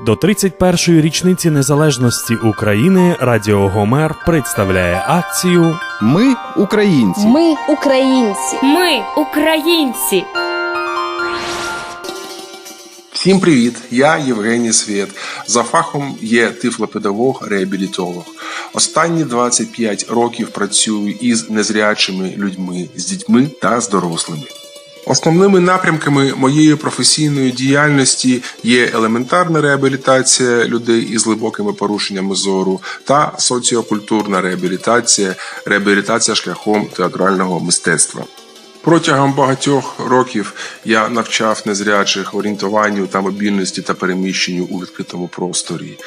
До 31-ї річниці незалежності України Радіо Гомер представляє акцію Ми українці. Ми українці. Ми українці. Всім привіт! Я Євгеній Свєт. За фахом є тифлопедагог, реабілітолог. Останні 25 років працюю із незрячими людьми, з дітьми та з дорослими. Основними напрямками моєї професійної діяльності є елементарна реабілітація людей із глибокими порушеннями зору та соціокультурна реабілітація, реабілітація шляхом театрального мистецтва. Протягом багатьох років я навчав незрячих орієнтуванню та мобільності та переміщенню у відкритому просторі.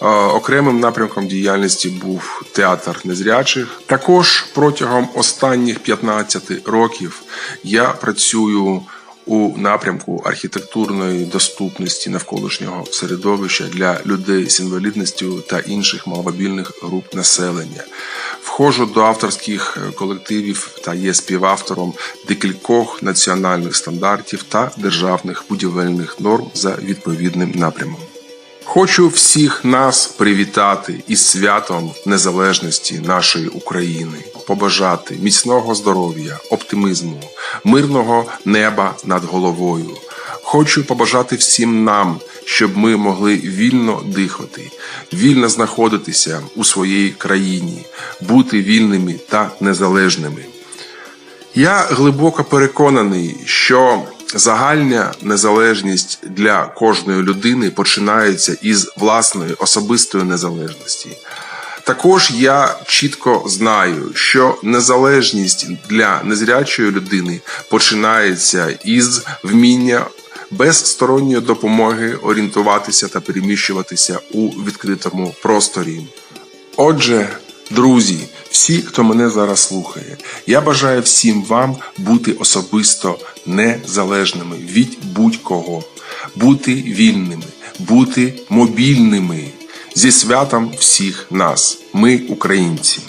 Окремим напрямком діяльності був театр незрячих. Також протягом останніх 15 років я працюю у напрямку архітектурної доступності навколишнього середовища для людей з інвалідністю та інших маломобільних груп населення. Входжу до авторських е, колективів та є співавтором декількох національних стандартів та державних будівельних норм за відповідним напрямом. Хочу всіх нас привітати із святом незалежності нашої України, побажати міцного здоров'я, оптимізму, мирного неба над головою. Хочу побажати всім нам, щоб ми могли вільно дихати, вільно знаходитися у своїй країні, бути вільними та незалежними. Я глибоко переконаний, що загальна незалежність для кожної людини починається із власної особистої незалежності. Також я чітко знаю, що незалежність для незрячої людини починається із вміння без сторонньої допомоги орієнтуватися та переміщуватися у відкритому просторі. Отже, друзі, всі, хто мене зараз слухає, я бажаю всім вам бути особисто незалежними від будь-кого, бути вільними, бути мобільними зі святом всіх нас. Ми українці.